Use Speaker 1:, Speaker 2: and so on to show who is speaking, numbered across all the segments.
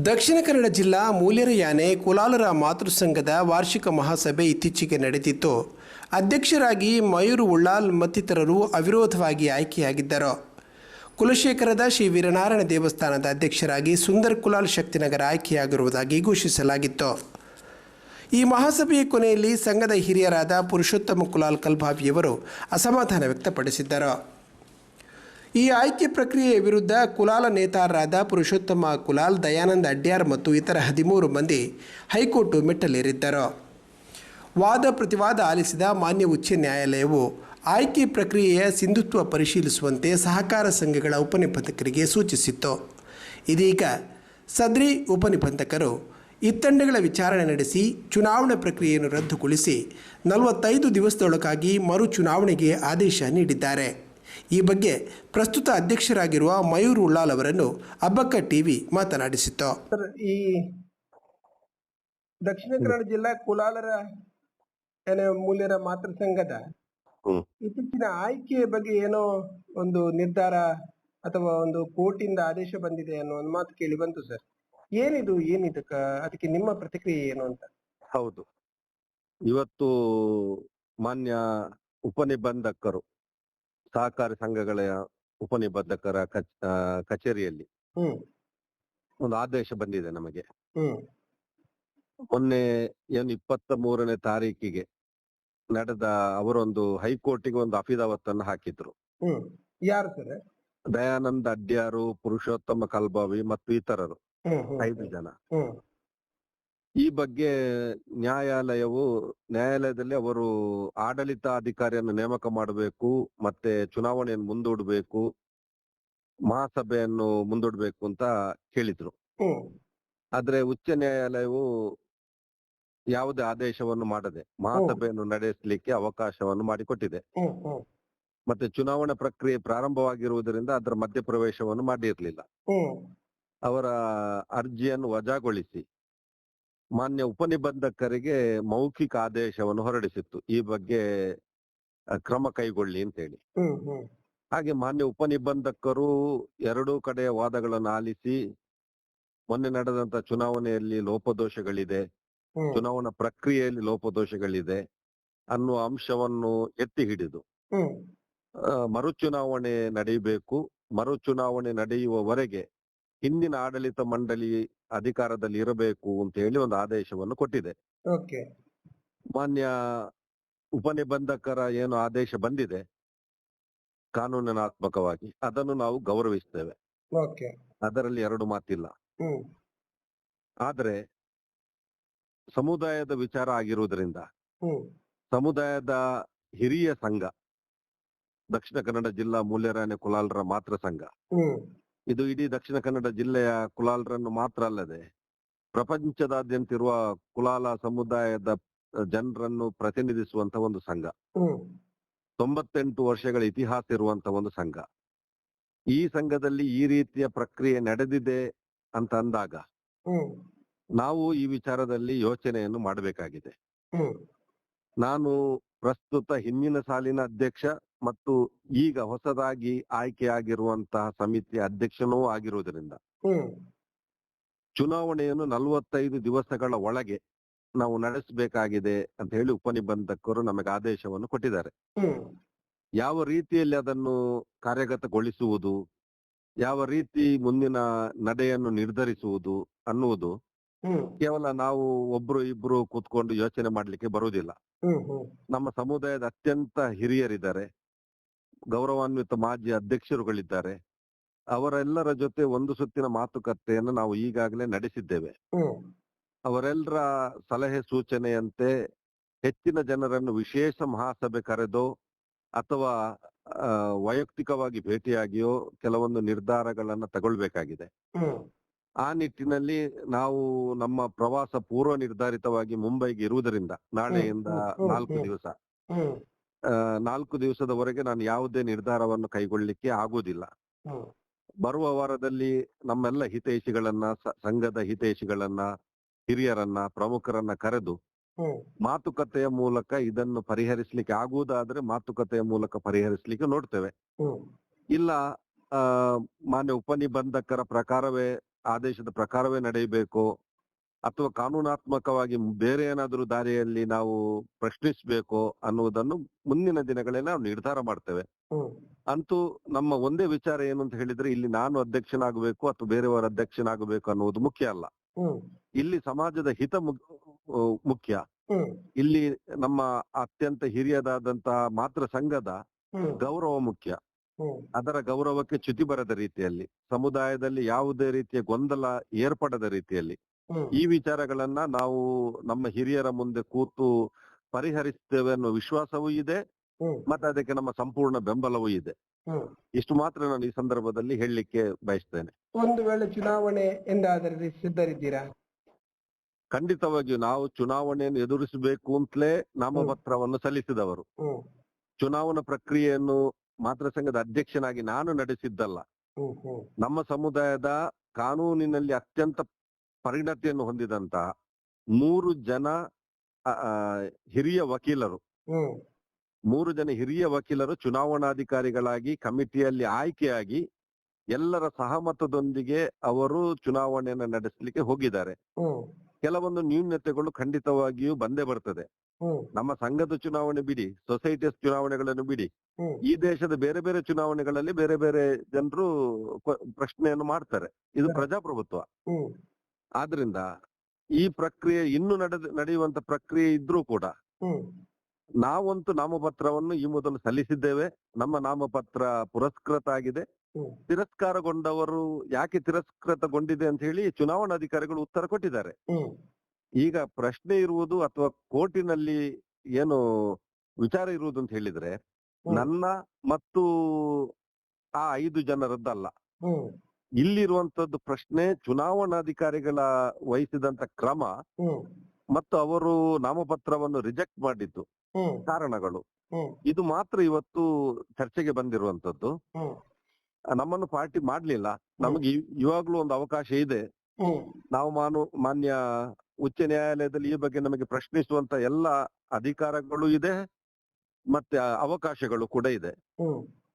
Speaker 1: ದಕ್ಷಿಣ ಕನ್ನಡ ಜಿಲ್ಲಾ ಮೂಲ್ಯರ ಯಾನೆ ಕುಲಾಲರ ಮಾತೃಸಂಘದ ವಾರ್ಷಿಕ ಮಹಾಸಭೆ ಇತ್ತೀಚೆಗೆ ನಡೆದಿತ್ತು. ಅಧ್ಯಕ್ಷರಾಗಿ ಮಯೂರು ಉಳ್ಳಾಲ್ ಮತ್ತಿತರರು ಅವಿರೋಧವಾಗಿ ಆಯ್ಕೆಯಾಗಿದ್ದರು. ಕುಲಶೇಖರದ ಶ್ರೀ ವೀರನಾರಾಯಣ ದೇವಸ್ಥಾನದ ಅಧ್ಯಕ್ಷರಾಗಿ ಸುಂದರ್ ಕುಲಾಲ್ ಶಕ್ತಿನಗರ ಆಯ್ಕೆಯಾಗಿರುವುದಾಗಿ ಘೋಷಿಸಲಾಗಿತ್ತು. ಈ ಮಹಾಸಭೆಯ ಕೊನೆಯಲ್ಲಿ ಸಂಘದ ಹಿರಿಯರಾದ ಪುರುಷೋತ್ತಮ ಕುಲಾಲ್ ಕಲ್ಭಾವಿಯವರು ಅಸಮಾಧಾನ ವ್ಯಕ್ತಪಡಿಸಿದ್ದರು. ಈ ಆಯ್ಕೆ ಪ್ರಕ್ರಿಯೆಯ ವಿರುದ್ಧ ಕುಲಾಲ ನೇತಾರರಾದ ಪುರುಷೋತ್ತಮ ಕುಲಾಲ್, ದಯಾನಂದ ಅಡ್ಯಾರ್ ಮತ್ತು ಇತರ ಹದಿಮೂರು ಮಂದಿ ಹೈಕೋರ್ಟ್ ಮೆಟ್ಟಲೇರಿದ್ದರು. ವಾದ ಪ್ರತಿವಾದ ಆಲಿಸಿದ ಮಾನ್ಯ ಉಚ್ಚ ನ್ಯಾಯಾಲಯವು ಆಯ್ಕೆ ಪ್ರಕ್ರಿಯೆಯ ಸಿಂಧುತ್ವ ಪರಿಶೀಲಿಸುವಂತೆ ಸಹಕಾರ ಸಂಘಗಳ ಉಪನಿಬಂಧಕರಿಗೆ ಸೂಚಿಸಿತ್ತು. ಇದೀಗ ಸದ್ರಿ ಉಪನಿಬಂಧಕರು ಇತ್ತಂಡಗಳ ವಿಚಾರಣೆ ನಡೆಸಿ ಚುನಾವಣಾ ಪ್ರಕ್ರಿಯೆಯನ್ನು ರದ್ದುಗೊಳಿಸಿ ನಲವತ್ತೈದು ದಿವಸದೊಳಗಾಗಿ ಮರು ಚುನಾವಣೆಗೆ ಆದೇಶ ನೀಡಿದ್ದಾರೆ. ಈ ಬಗ್ಗೆ ಪ್ರಸ್ತುತ ಅಧ್ಯಕ್ಷರಾಗಿರುವ ಮಯೂರ್ ಉಳ್ಳಾಲ್ ಅವರನ್ನು ಅಬ್ಬಕ್ಕ ಟಿವಿ ಮಾತನಾಡಿಸಿತ್ತು. ಸರ್ ಈ ದಕ್ಷಿಣ ಕನ್ನಡ ಜಿಲ್ಲಾ ಕುಲಾಲರ ಮೂಲರ ಮೂಲ್ಯರ ಮಾತೃ ಸಂಘದ. ಇತ್ತೀಚಿನ ಆಯ್ಕೆಯ ಬಗ್ಗೆ ಏನೋ ಒಂದು ನಿರ್ಧಾರ ಅಥವಾ ಒಂದು ಕೋರ್ಟಿಂದ ಆದೇಶ ಬಂದಿದೆ ಅನ್ನೋ ಒಂದು ಮಾತು ಕೇಳಿ ಬಂತು ಸರ್. ಏನಿದು ಏನಿದಕ್ಕ? ಅದಕ್ಕೆ ನಿಮ್ಮ ಪ್ರತಿಕ್ರಿಯೆ ಏನು ಅಂತ?
Speaker 2: ಹೌದು. ಇವತ್ತು ಮಾನ್ಯ ಉಪನಿಬಂಧಕರು ಸಹಕಾರಿ ಸಂಘಗಳ ಉಪನಿಬಂಧಕರ ಕಚ್- ಕಚೇರಿಯಲ್ಲಿ. ಒಂದು ಆದೇಶ ಬಂದಿದೆ ನಮಗೆ. ಮೊನ್ನೆ ಏನು ಇಪ್ಪತ್ತ ಮೂರನೇ ತಾರೀಕಿಗೆ ನಡೆದ ಅವರೊಂದು ಹೈಕೋರ್ಟಿಗೆ ಒಂದು ಅಫಿದಾವತ್ತನ್ನು ಹಾಕಿದ್ರು.
Speaker 1: ಯಾರು ಸರ್?
Speaker 2: ದಯಾನಂದ ಅಡ್ಯಾರು ಪುರುಷೋತ್ತಮ ಕಲ್ಬಾವಿ ಮತ್ತು ಇತರರು. ಐದು ಜನ. ಈ ಬಗ್ಗೆ ನ್ಯಾಯಾಲಯವು ನ್ಯಾಯಾಲಯದಲ್ಲಿ ಅವರು ಆಡಳಿತಾಧಿಕಾರಿಯನ್ನು ನೇಮಕ ಮಾಡಬೇಕು ಮತ್ತೆ ಚುನಾವಣೆಯನ್ನು ಮುಂದೂಡಬೇಕು ಮಹಾಸಭೆಯನ್ನು ಮುಂದೂಡಬೇಕು ಅಂತ ಕೇಳಿದ್ರು.
Speaker 1: ಹ್ಮ್
Speaker 2: ಆದ್ರೆ ಉಚ್ಚ ನ್ಯಾಯಾಲಯವು ಯಾವುದೇ ಆದೇಶವನ್ನು ಮಾಡದೆ ಮಹಾಸಭೆಯನ್ನು ನಡೆಸಲಿಕ್ಕೆ ಅವಕಾಶವನ್ನು ಮಾಡಿಕೊಟ್ಟಿದೆ. ಮತ್ತೆ ಚುನಾವಣಾ ಪ್ರಕ್ರಿಯೆ ಪ್ರಾರಂಭವಾಗಿರುವುದರಿಂದ ಅದರ ಮಧ್ಯಪ್ರವೇಶವನ್ನು ಮಾಡಿರಲಿಲ್ಲ. ಅವರ ಅರ್ಜಿಯನ್ನು ವಜಾಗೊಳಿಸಿ. ಮಾನ್ಯ ಉಪನಿಬಂಧಕರಿಗೆ ಮೌಖಿಕ ಆದೇಶವನ್ನು ಹೊರಡಿಸಿತ್ತು. ಈ ಬಗ್ಗೆ ಕ್ರಮ ಕೈಗೊಳ್ಳಿ ಅಂತ ಹೇಳಿ ಹಾಗೆ ಮಾನ್ಯ ಉಪನಿಬಂಧಕರು ಎರಡೂ ಕಡೆಯ ವಾದಗಳನ್ನು ಆಲಿಸಿ ಮೊನ್ನೆ ನಡೆದಂತ ಚುನಾವಣೆಯಲ್ಲಿ ಲೋಪದೋಷಗಳಿದೆ. ಚುನಾವಣಾ ಪ್ರಕ್ರಿಯೆಯಲ್ಲಿ ಲೋಪದೋಷಗಳಿದೆ ಅನ್ನುವ ಅಂಶವನ್ನು ಎತ್ತಿ ಹಿಡಿದು.
Speaker 1: ಮರು
Speaker 2: ಚುನಾವಣೆ ಮರುಚುನಾವಣೆ ಮರು ಮರುಚುನಾವಣೆ ನಡೆಯುವವರೆಗೆ ಹಿಂದಿನ ಆಡಳಿತ ಮಂಡಳಿ ಅಧಿಕಾರದಲ್ಲಿ ಇರಬೇಕು ಅಂತ ಹೇಳಿ ಒಂದು ಆದೇಶವನ್ನು ಕೊಟ್ಟಿದೆ. ಮಾನ್ಯ ಉಪನಿಬಂಧಕರ ಏನು ಆದೇಶ ಬಂದಿದೆ ಕಾನೂನಿನಾತ್ಮಕವಾಗಿ ಅದನ್ನು ನಾವು ಗೌರವಿಸ್ತೇವೆ. ಅದರಲ್ಲಿ ಎರಡು ಮಾತಿಲ್ಲ. ಆದರೆ ಸಮುದಾಯದ ವಿಚಾರ ಆಗಿರುವುದರಿಂದ ಸಮುದಾಯದ ಹಿರಿಯ ಸಂಘ ದಕ್ಷಿಣ ಕನ್ನಡ ಜಿಲ್ಲಾ ಮೂಲ್ಯರಾಯನ ಕುಲಾಲರ ಮಾತ್ರ ಸಂಘ ಇದು ಇಡೀ ದಕ್ಷಿಣ ಕನ್ನಡ ಜಿಲ್ಲೆಯ ಕುಲಾಲರನ್ನು ಮಾತ್ರ ಅಲ್ಲದೆ ಪ್ರಪಂಚದಾದ್ಯಂತ ಇರುವ ಕುಲಾಲ ಸಮುದಾಯದ ಜನರನ್ನು ಪ್ರತಿನಿಧಿಸುವಂತ ಒಂದು ಸಂಘ. ತೊಂಬತ್ತೆಂಟು ವರ್ಷಗಳ ಇತಿಹಾಸ ಇರುವಂತ ಒಂದು ಸಂಘ. ಈ ಸಂಘದಲ್ಲಿ ಈ ರೀತಿಯ ಪ್ರಕ್ರಿಯೆ ನಡೆದಿದೆ ಅಂತ ಅಂದಾಗ ನಾವು ಈ ವಿಚಾರದಲ್ಲಿ ಯೋಚನೆಯನ್ನು ಮಾಡಬೇಕಾಗಿದೆ. ನಾನು ಪ್ರಸ್ತುತ ಹಿಂದಿನ ಸಾಲಿನ ಅಧ್ಯಕ್ಷ ಮತ್ತು ಈಗ ಹೊಸದಾಗಿ ಆಯ್ಕೆಯಾಗಿರುವಂತಹ ಸಮಿತಿಯ ಅಧ್ಯಕ್ಷನೂ ಆಗಿರುವುದರಿಂದ ಚುನಾವಣೆಯನ್ನು ನಲವತ್ತೈದು ದಿವಸಗಳ ಒಳಗೆ ನಾವು ನಡೆಸಬೇಕಾಗಿದೆ ಅಂತ ಹೇಳಿ ಉಪನಿಬಂಧಕರು ನಮಗೆ ಆದೇಶವನ್ನು ಕೊಟ್ಟಿದ್ದಾರೆ. ಯಾವ ರೀತಿಯಲ್ಲಿ ಅದನ್ನು ಕಾರ್ಯಗತಗೊಳಿಸುವುದು ಯಾವ ರೀತಿ ಮುಂದಿನ ನಡೆಯನ್ನು ನಿರ್ಧರಿಸುವುದು ಅನ್ನುವುದು ಕೇವಲ ನಾವು ಒಬ್ರು ಇಬ್ರು ಕೂತ್ಕೊಂಡು ಯೋಚನೆ ಮಾಡ್ಲಿಕ್ಕೆ ಬರುವುದಿಲ್ಲ. ನಮ್ಮ ಸಮುದಾಯದ ಅತ್ಯಂತ ಹಿರಿಯರಿದ್ದಾರೆ. ಗೌರವಾನ್ವಿತ ಮಾಜಿ ಅಧ್ಯಕ್ಷರುಗಳಿದ್ದಾರೆ. ಅವರೆಲ್ಲರ ಜೊತೆ ಒಂದು ಸುತ್ತಿನ ಮಾತುಕತೆಯನ್ನು ನಾವು ಈಗಾಗಲೇ ನಡೆಸಿದ್ದೇವೆ. ಅವರೆಲ್ಲರ ಸಲಹೆ ಸೂಚನೆಯಂತೆ ಹೆಚ್ಚಿನ ಜನರನ್ನು ವಿಶೇಷ ಮಹಾಸಭೆ ಕರೆದೋ ಅಥವಾ ವೈಯಕ್ತಿಕವಾಗಿ ಭೇಟಿಯಾಗಿಯೋ ಕೆಲವೊಂದು ನಿರ್ಧಾರಗಳನ್ನ ತಗೊಳ್ಬೇಕಾಗಿದೆ. ಆ ನಿಟ್ಟಿನಲ್ಲಿ ನಾವು ನಮ್ಮ ಪ್ರವಾಸ ಪೂರ್ವ ನಿರ್ಧಾರಿತವಾಗಿ ಮುಂಬೈಗೆ ಇರುವುದರಿಂದ ನಾಳೆಯಿಂದ ನಾಲ್ಕು ದಿವಸ. ನಾಲ್ಕು ದಿವಸದವರೆಗೆ ನಾನು ಯಾವುದೇ ನಿರ್ಧಾರವನ್ನು ಕೈಗೊಳ್ಳಲಿಕ್ಕೆ ಆಗುವುದಿಲ್ಲ. ಬರುವ ವಾರದಲ್ಲಿ ನಮ್ಮೆಲ್ಲ ಹಿತೈಷಿಗಳನ್ನ ಸಂಘದ ಹಿತೈಷಿಗಳನ್ನ ಹಿರಿಯರನ್ನ ಪ್ರಮುಖರನ್ನ ಕರೆದು ಮಾತುಕತೆಯ ಮೂಲಕ ಇದನ್ನು ಪರಿಹರಿಸಲಿಕ್ಕೆ ಆಗುವುದಾದ್ರೆ ಮಾತುಕತೆಯ ಮೂಲಕ ಪರಿಹರಿಸಲಿಕ್ಕೆ ನೋಡ್ತೇವೆ. ಇಲ್ಲ ಆ ಮಾನ್ಯ ಉಪನಿಬಂಧಕರ ಪ್ರಕಾರವೇ ಆದೇಶದ ಪ್ರಕಾರವೇ ನಡೆಯಬೇಕು. ಅಥವಾ ಕಾನೂನಾತ್ಮಕವಾಗಿ ಬೇರೆ ಏನಾದರೂ ದಾರಿಯಲ್ಲಿ ನಾವು ಪ್ರಶ್ನಿಸಬೇಕು ಅನ್ನುವುದನ್ನು ಮುಂದಿನ ದಿನಗಳಲ್ಲಿ ನಾವು ನಿರ್ಧಾರ ಮಾಡ್ತೇವೆ. ಅಂತೂ ನಮ್ಮ ಒಂದೇ ವಿಚಾರ ಏನು ಅಂತ ಹೇಳಿದ್ರೆ ಇಲ್ಲಿ ನಾನು ಅಧ್ಯಕ್ಷನಾಗಬೇಕು ಅಥವಾ ಬೇರೆಯವರ ಅಧ್ಯಕ್ಷನಾಗಬೇಕು ಅನ್ನುವುದು ಮುಖ್ಯ ಅಲ್ಲ. ಇಲ್ಲಿ ಸಮಾಜದ ಹಿತ ಮುಖ್ಯ. ಇಲ್ಲಿ ನಮ್ಮ ಅತ್ಯಂತ ಹಿರಿಯದಾದಂತಹ ಮಾತೃ ಸಂಘದ ಗೌರವ ಮುಖ್ಯ. ಅದರ ಗೌರವಕ್ಕೆ ಚ್ಯುತಿ ಬರದ ರೀತಿಯಲ್ಲಿ ಸಮುದಾಯದಲ್ಲಿ ಯಾವುದೇ ರೀತಿಯ ಗೊಂದಲ ಏರ್ಪಡದ ರೀತಿಯಲ್ಲಿ ಈ ವಿಚಾರಗಳನ್ನ ನಾವು ನಮ್ಮ ಹಿರಿಯರ ಮುಂದೆ ಕೂತು ಪರಿಹರಿಸ್ತೇವೆ ಅನ್ನೋ ವಿಶ್ವಾಸವೂ ಇದೆ ಮತ್ತೆ ಅದಕ್ಕೆ ನಮ್ಮ ಸಂಪೂರ್ಣ ಬೆಂಬಲವೂ ಇದೆ. ಇಷ್ಟು ಮಾತ್ರ ನಾನು ಈ ಸಂದರ್ಭದಲ್ಲಿ ಹೇಳಲಿಕ್ಕೆ ಬಯಸ್ತೇನೆ.
Speaker 1: ಒಂದು ವೇಳೆ ಚುನಾವಣೆ ಎಂದಾದರೆ ಸಿದ್ಧರಿದ್ದೀರಾ?
Speaker 2: ಖಂಡಿತವಾಗಿಯೂ ನಾವು ಚುನಾವಣೆಯನ್ನು ಎದುರಿಸಬೇಕು ಅಂತಲೇ ನಾಮಪತ್ರವನ್ನು ಸಲ್ಲಿಸಿದವರು. ಚುನಾವಣಾ ಪ್ರಕ್ರಿಯೆಯನ್ನು ಮಾತೃ ಸಂಘದ ಅಧ್ಯಕ್ಷನಾಗಿ ನಾನು ನಡೆಸಿದ್ದಲ್ಲ. ನಮ್ಮ ಸಮುದಾಯದ ಕಾನೂನಿನಲ್ಲಿ ಅತ್ಯಂತ ಪರಿಣತಿಯನ್ನು ಹೊಂದಿದಂತಹ ಮೂರು ಜನ ಹಿರಿಯ ವಕೀಲರು. ಮೂರು ಜನ ಹಿರಿಯ ವಕೀಲರು ಚುನಾವಣಾಧಿಕಾರಿಗಳಾಗಿ ಕಮಿಟಿಯಲ್ಲಿ ಆಯ್ಕೆಯಾಗಿ ಎಲ್ಲರ ಸಹಮತದೊಂದಿಗೆ ಅವರು ಚುನಾವಣೆಯನ್ನು ನಡೆಸಲಿಕ್ಕೆ ಹೋಗಿದ್ದಾರೆ. ಕೆಲವೊಂದು ನ್ಯೂನ್ಯತೆಗಳು ಖಂಡಿತವಾಗಿಯೂ ಬಂದೇ ಬರ್ತದೆ. ನಮ್ಮ ಸಂಘದ ಚುನಾವಣೆ ಬಿಡಿ ಸೊಸೈಟಿಯ ಚುನಾವಣೆಗಳನ್ನು ಬಿಡಿ. ಈ ದೇಶದ ಬೇರೆ ಬೇರೆ ಚುನಾವಣೆಗಳಲ್ಲಿ ಬೇರೆ ಬೇರೆ ಜನರು ಪ್ರಶ್ನೆಯನ್ನು ಮಾಡ್ತಾರೆ. ಇದು ಪ್ರಜಾಪ್ರಭುತ್ವ. ಆದ್ರಿಂದ ಈ ಪ್ರಕ್ರಿಯೆ ಇನ್ನು ನಡೆದ ನಡೆಯುವಂತ ಪ್ರಕ್ರಿಯೆ ಇದ್ರೂ ಕೂಡ ನಾವಂತೂ ನಾಮಪತ್ರವನ್ನು ಈ ಮೊದಲು ಸಲ್ಲಿಸಿದ್ದೇವೆ. ನಮ್ಮ ನಾಮಪತ್ರ ಪುರಸ್ಕೃತ ಆಗಿದೆ. ತಿರಸ್ಕಾರಗೊಂಡವರು ಯಾಕೆ ತಿರಸ್ಕೃತಗೊಂಡಿದೆ ಅಂತ ಹೇಳಿ ಚುನಾವಣಾ ಅಧಿಕಾರಿಗಳು ಉತ್ತರ ಕೊಟ್ಟಿದ್ದಾರೆ. ಈಗ ಪ್ರಶ್ನೆ ಇರುವುದು ಅಥವಾ ಕೋರ್ಟಿನಲ್ಲಿ ಏನು ವಿಚಾರ ಇರುವುದು ಅಂತ ಹೇಳಿದ್ರೆ ನನ್ನ ಮತ್ತು ಆ ಐದು ಜನರದ್ದಲ್ಲ. ಇಲ್ಲಿರುವಂತದ್ದು ಪ್ರಶ್ನೆ ಚುನಾವಣಾಧಿಕಾರಿಗಳ ವಹಿಸಿದಂತ ಕ್ರಮ ಮತ್ತು ಅವರು ನಾಮಪತ್ರವನ್ನು ರಿಜೆಕ್ಟ್ ಮಾಡಿದ್ದು ಕಾರಣಗಳು. ಇದು ಮಾತ್ರ ಇವತ್ತು ಚರ್ಚೆಗೆ ಬಂದಿರುವಂತದ್ದು. ನಮ್ಮನ್ನು ಪಾರ್ಟಿ ಮಾಡ್ಲಿಲ್ಲ. ನಮಗೆ ಇವಾಗ್ಲೂ ಒಂದು ಅವಕಾಶ ಇದೆ. ನಾವು ಮಾನು ಮಾನ್ಯ ಉಚ್ಚ ನ್ಯಾಯಾಲಯದಲ್ಲಿ ಈ ಬಗ್ಗೆ ನಮಗೆ ಪ್ರಶ್ನಿಸುವಂತ ಎಲ್ಲ ಅಧಿಕಾರಗಳು ಇದೆ. ಮತ್ತೆ ಅವಕಾಶಗಳು ಕೂಡ ಇದೆ.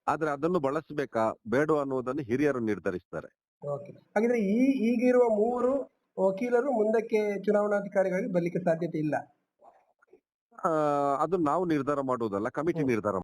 Speaker 2: ಆದ್ರೆ ಅದನ್ನು ಬಳಸಬೇಕಾ? ಬೇಡ ಅನ್ನುವುದನ್ನು ಹಿರಿಯರು ನಿರ್ಧರಿಸ್ತಾರೆ.
Speaker 1: ಹಾಗಿದ್ರೆ ಈ ಈಗಿರುವ ಮೂರು ವಕೀಲರು ಮುಂದಕ್ಕೆ ಚುನಾವಣಾಧಿಕಾರಿಗಳಿಗೆ ಬರ್ಲಿಕ್ಕೆ ಸಾಧ್ಯತೆ ಇಲ್ಲ?
Speaker 2: ಆ, ಅದು ನಾವು ನಿರ್ಧಾರ ಮಾಡುವುದಲ್ಲ ಕಮಿಟಿ ನಿರ್ಧಾರ